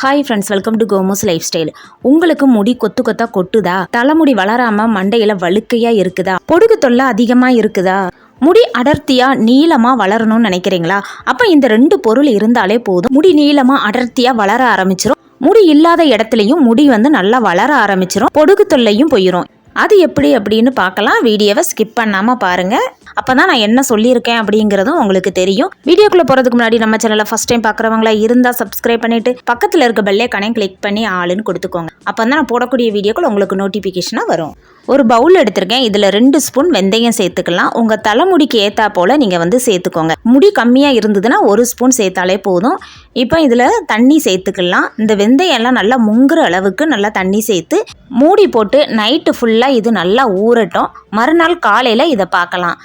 Hi friends welcome to Komos lifestyle உங்களுக்கு முடி கொத்து கொத்தா கொட்டுதா? தலைமுடி வளராம மண்டையில வழுக்கையா இருக்குதா? பொடுகு தொல்லை அதிகமா இருக்குதா? முடி அடர்த்தியா நீளமா வளரணும்னு நினைக்கிறீங்களா? அப்ப இந்த ரெண்டு பொருள் இருந்தாலே போதும். முடி நீளமா அடர்த்தியா வளர ஆரம்பிச்சிரும். முடி இல்லாத இடத்துலையும் முடி வந்து நல்லா வளர ஆரம்பிச்சிரும். பொடுகு தொல்லையும் போயிடும் அது எப்படி அப்படின்னு பார்க்கலாம். வீடியோவை ஸ்கிப் பண்ணாமல் பாருங்கள் அப்போ தான் நான் என்ன சொல்லியிருக்கேன் அப்படிங்கிறதும் உங்களுக்கு தெரியும். வீடியோக்குள்ளே போகிறதுக்கு முன்னாடி நம்ம சேனலை ஃபஸ்ட் டைம் பார்க்குறவங்களா இருந்தால் சப்ஸ்கிரைப் பண்ணிவிட்டு பக்கத்தில் இருக்க பெல்லே கணையும் கிளிக் பண்ணி ஆளுன்னு கொடுத்துக்கோங்க. அப்போ தான் நான் போடக்கூடிய வீடியோக்கள் உங்களுக்கு நோட்டிஃபிகேஷனாக வரும். ஒரு பவுல் எடுத்திருக்கேன். இதில் ரெண்டு ஸ்பூன் வெந்தயம் சேர்த்துக்கலாம். உங்கள் தலைமுடிக்கு ஏற்றா போல் நீங்கள் வந்து சேர்த்துக்கோங்க. முடி கம்மியாக இருந்ததுன்னா ஒரு ஸ்பூன் சேர்த்தாலே போதும். இப்போ இதில் தண்ணி சேர்த்துக்கலாம். இந்த வெந்தயம் எல்லாம் நல்லா முங்குற அளவுக்கு நல்லா தண்ணி சேர்த்து மூடி போட்டு நைட்டு ஃபுல்லாக இது நல்லா ஊறட்டும். மறுநாள் காலையில் இதை பார்க்கலாம்.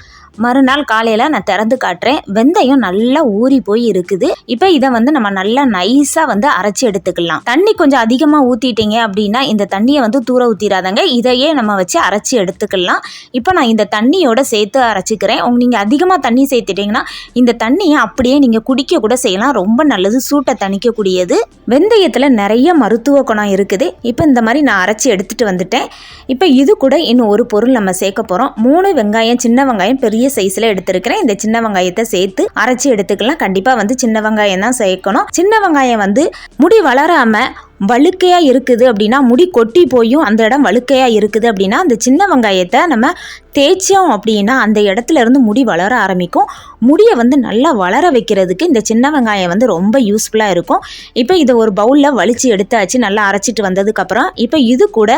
மறுநாள் காலையில் நான் திறந்து காட்டுறேன். வெந்தயம் நல்லா ஊறி போய் இருக்குது. இப்போ இதை வந்து நம்ம நல்லா நைஸாக வந்து அரைச்சி எடுத்துக்கலாம். தண்ணி கொஞ்சம் அதிகமாக ஊற்றிட்டீங்க அப்படின்னா இந்த தண்ணியை வந்து தூர ஊற்றிடாதங்க இதையே நம்ம வச்சு அரைச்சி எடுத்துக்கலாம். இப்போ நான் இந்த தண்ணியோட சேர்த்து அரைச்சிக்கிறேன். உங்க நீங்கள் அதிகமாக தண்ணி சேர்த்துட்டிங்கன்னா இந்த தண்ணியை அப்படியே நீங்கள் குடிக்க கூட செய்யலாம். ரொம்ப நல்லது. சூட்டை தணிக்கக்கூடியது. வெந்தயத்தில் நிறைய மருத்துவ குணம் இருக்குது. இப்போ இந்த மாதிரி நான் அரைச்சி எடுத்துகிட்டு வந்துட்டேன். இப்போ இது கூட இன்னும் ஒரு பொருள் நம்ம சேர்க்க போகிறோம் மூணு வெங்காயம் சின்ன வெங்காயம் பெரிய பெரிய சைஸில் எடுத்திருக்கிறேன். இந்த சின்ன வெங்காயத்தை சேர்த்து அரைச்சி எடுத்துக்கலாம். கண்டிப்பாக வந்து சின்ன வெங்காயம் தான் சேர்க்கணும். சின்ன வெங்காயம் வந்து முடி வளராமல் வழுக்கையாக இருக்குது அப்படின்னா முடி கொட்டி போயும். அந்த இடம் வழுக்கையாக இருக்குது அப்படின்னா அந்த சின்ன வெங்காயத்தை நம்ம தேய்ச்சோம் அப்படின்னா அந்த இடத்துல இருந்து முடி வளர ஆரம்பிக்கும். முடியை வந்து நல்லா வளர வைக்கிறதுக்கு இந்த சின்ன வெங்காயம் வந்து ரொம்ப யூஸ்ஃபுல்லாக இருக்கும். இப்போ இதை ஒரு பவுலில் வலிச்சு எடுத்தாச்சு. நல்லா அரைச்சிட்டு வந்ததுக்கப்புறம் இப்போ இது கூட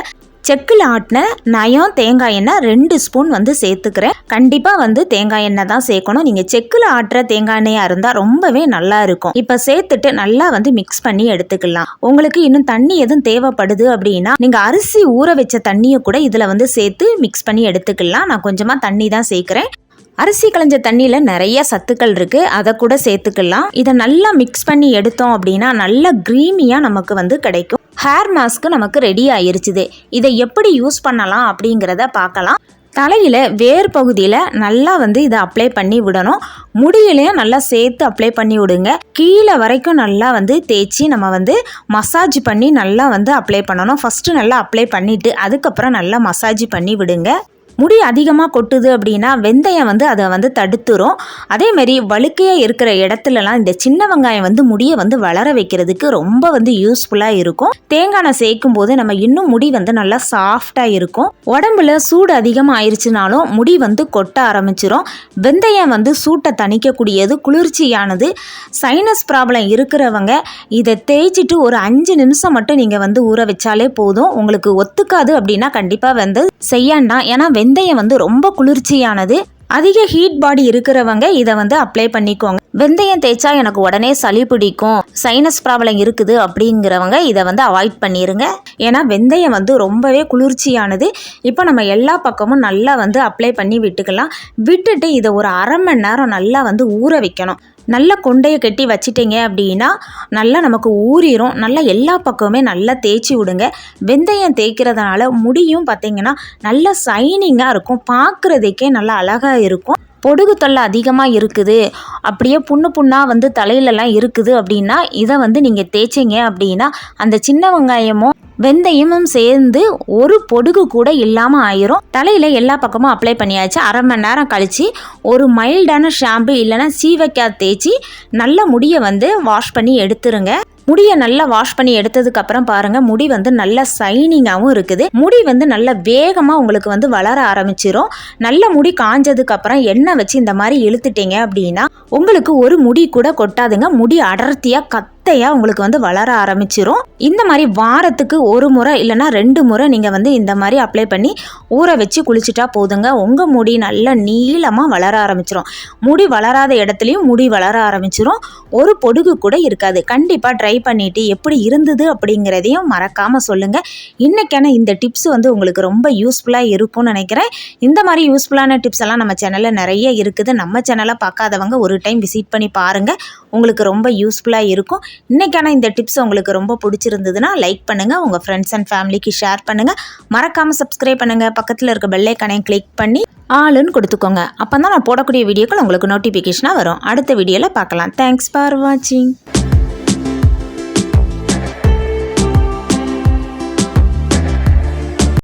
செக்கில் ஆட்டின நயம் தேங்காய் எண்ணெய் ரெண்டு ஸ்பூன் வந்து சேர்த்துக்கிறேன். கண்டிப்பாக வந்து தேங்காய் எண்ணெய் தான் சேர்க்கணும். நீங்கள் செக்கில் ஆட்டுற தேங்காய் எண்ணெயாக இருந்தால் ரொம்பவே நல்லா இருக்கும். இப்போ சேர்த்துட்டு நல்லா வந்து மிக்ஸ் பண்ணி எடுத்துக்கலாம். உங்களுக்கு இன்னும் தண்ணி எதுவும் தேவைப்படுது அப்படின்னா நீங்கள் அரிசி ஊற வச்ச தண்ணியை கூட இதில் வந்து சேர்த்து மிக்ஸ் பண்ணி எடுத்துக்கலாம். நான் கொஞ்சமாக தண்ணி தான் சேர்க்குறேன். அரிசி களைஞ்ச தண்ணியில் நிறைய சத்துக்கள் இருக்குது அதை கூட சேர்த்துக்கலாம். இதை நல்லா மிக்ஸ் பண்ணி எடுத்தோம் அப்படின்னா நல்லா க்ரீமியாக நமக்கு வந்து கிடைக்கும். ஹேர் மாஸ்க்கு நமக்கு ரெடி ஆயிருச்சுது. இதை எப்படி யூஸ் பண்ணலாம் அப்படிங்கிறத பார்க்கலாம். தலையில் வேர் பகுதியில் நல்லா வந்து இதை அப்ளை பண்ணி விடணும். முடியிலையும் நல்லா சேர்த்து அப்ளை பண்ணி விடுங்க. கீழே வரைக்கும் நல்லா வந்து தேய்ச்சி நம்ம வந்து மசாஜ் பண்ணி நல்லா வந்து அப்ளை பண்ணணும். ஃபஸ்ட்டு நல்லா அப்ளை பண்ணிவிட்டு அதுக்கப்புறம் நல்லா மசாஜ் பண்ணி விடுங்க. முடி அதிகமாக கொட்டுது அப்படின்னா வெந்தயம் வந்து அதை வந்து தடுத்துரும். அதேமாரி வழுக்கையாக இருக்கிற இடத்துலலாம் இந்த சின்ன வெங்காயம் வந்து முடியை வந்து வளர வைக்கிறதுக்கு ரொம்ப வந்து யூஸ்ஃபுல்லாக இருக்கும். தேங்காய் சேர்க்கும் போது நம்ம இன்னும் முடி வந்து நல்லா சாஃப்டாக இருக்கும். உடம்புல சூடு அதிகமாக ஆயிடுச்சுனாலும் முடி வந்து கொட்ட ஆரம்பிச்சிரும். வெந்தயம் வந்து சூட்டை தணிக்கக்கூடியது குளிர்ச்சியானது. சைனஸ் ப்ராப்ளம் இருக்கிறவங்க இதை தேய்ச்சிட்டு ஒரு அஞ்சு நிமிஷம் மட்டும் நீங்கள் வந்து ஊற வச்சாலே போதும். உங்களுக்கு ஒத்துக்காது அப்படின்னா கண்டிப்பாக வந்து செய்யாண்டா ஏன்னா வெந்தயம் வந்து ரொம்ப குளிர்ச்சியானது. அதிக ஹீட் பாடி இருக்கிறவங்க இதை வந்து அப்ளை பண்ணிக்கோங்க. வெந்தயம் தேய்ச்சா எனக்கு உடனே சளி பிடிக்கும். சைனஸ் ப்ராப்ளம் இருக்குது அப்படிங்கிறவங்க இதை வந்து அவாய்ட் பண்ணிடுங்க ஏன்னா வெந்தயம் வந்து ரொம்பவே குளிர்ச்சியானது. இப்போ நம்ம எல்லா பக்கமும் நல்லா வந்து அப்ளை பண்ணி விட்டுக்கலாம். விட்டுட்டு இதை ஒரு அரை மணி நேரம் நல்லா வந்து ஊற வைக்கணும். நல்ல கொண்டையை கட்டி வச்சிட்டிங்க அப்படின்னா நல்லா நமக்கு ஊறிடும் நல்லா எல்லா பக்கமுமே நல்லா தேய்ச்சி விடுங்க. வெந்தயம் தேய்க்கிறதுனால முடியும் பார்த்திங்கன்னா நல்லா சைனிங்காக இருக்கும். பார்க்குறதுக்கே நல்லா அழகாக இருக்கும். பொடுகு தொல்லை அதிகமாக இருக்குது. அப்படியே புண்ணு புண்ணாக வந்து தலையிலலாம் இருக்குது அப்படின்னா இதை வந்து நீங்கள் தேய்ச்சிங்க அப்படின்னா அந்த சின்ன வெங்காயமும் வெந்தயமும் சேர்ந்து ஒரு பொடுகு கூட இல்லாமல் ஆயிரும். தலையில் எல்லா பக்கமும் அப்ளை பண்ணியாச்சு. அரை மணி நேரம் கழித்து ஒரு மைல்டான ஷாம்பு இல்லைன்னா சீவக்காய் தேய்ச்சி நல்ல முடியை வந்து வாஷ் பண்ணி எடுத்துருங்க. முடியை நல்லா வாஷ் பண்ணி எடுத்ததுக்கு அப்புறம் பாருங்க முடி வந்து நல்லா சைனிங்காகவும் இருக்குது. முடி வந்து நல்ல வேகமாக உங்களுக்கு வந்து வளர ஆரம்பிச்சிடும் நல்ல முடி காஞ்சதுக்கு அப்புறம் எண்ணெய் வச்சு இந்த மாதிரி இழுத்துட்டீங்க அப்படின்னா உங்களுக்கு ஒரு முடி கூட கொட்டாதுங்க. முடி அடர்த்தியாக கத் மெத்தையாக உங்களுக்கு வந்து வளர ஆரம்பிச்சிரும். இந்த மாதிரி வாரத்துக்கு ஒரு முறை இல்லைனா ரெண்டு முறை நீங்கள் வந்து இந்த மாதிரி அப்ளை பண்ணி ஊற வச்சு குளிச்சுட்டா போதுங்க. உங்கள் முடி நல்லா நீளமாக வளர ஆரம்பிச்சிரும். முடி வளராத இடத்துலையும் முடி வளர ஆரம்பிச்சிரும். ஒரு பொடுகு கூட இருக்காது. கண்டிப்பாக ட்ரை பண்ணிவிட்டு எப்படி இருந்தது அப்படிங்கிறதையும் மறக்காமல் சொல்லுங்கள் இன்றைக்கான இந்த டிப்ஸ் வந்து உங்களுக்கு ரொம்ப யூஸ்ஃபுல்லாக இருக்கும்னு நினைக்கிறேன். இந்த மாதிரி யூஸ்ஃபுல்லான டிப்ஸ் எல்லாம் நம்ம சேனலில் நிறைய இருக்குது. நம்ம சேனலை பார்க்காதவங்க ஒரு டைம் விசிட் பண்ணி பாருங்கள் உங்களுக்கு ரொம்ப யூஸ்ஃபுல்லாக இருக்கும். இன்றைக்கான இந்த டிப்ஸ் உங்களுக்கு ரொம்ப பிடிச்சிருந்ததுன்னா லைக் பண்ணுங்கள் உங்கள் ஃப்ரெண்ட்ஸ் அண்ட் ஃபேமிலிக்கு ஷேர் பண்ணுங்கள் மறக்காமல் சப்ஸ்கிரைப் பண்ணுங்கள் பக்கத்தில் இருக்க பெல்லைக்கனையும் கிளிக் பண்ணி ஆளுன்னு கொடுத்துக்கோங்க. அப்போ தான் நான் போடக்கூடிய வீடியோக்கள் உங்களுக்கு நோட்டிஃபிகேஷனாக வரும். அடுத்த வீடியோவில் பார்க்கலாம். தேங்க்ஸ் ஃபார் வாட்சிங்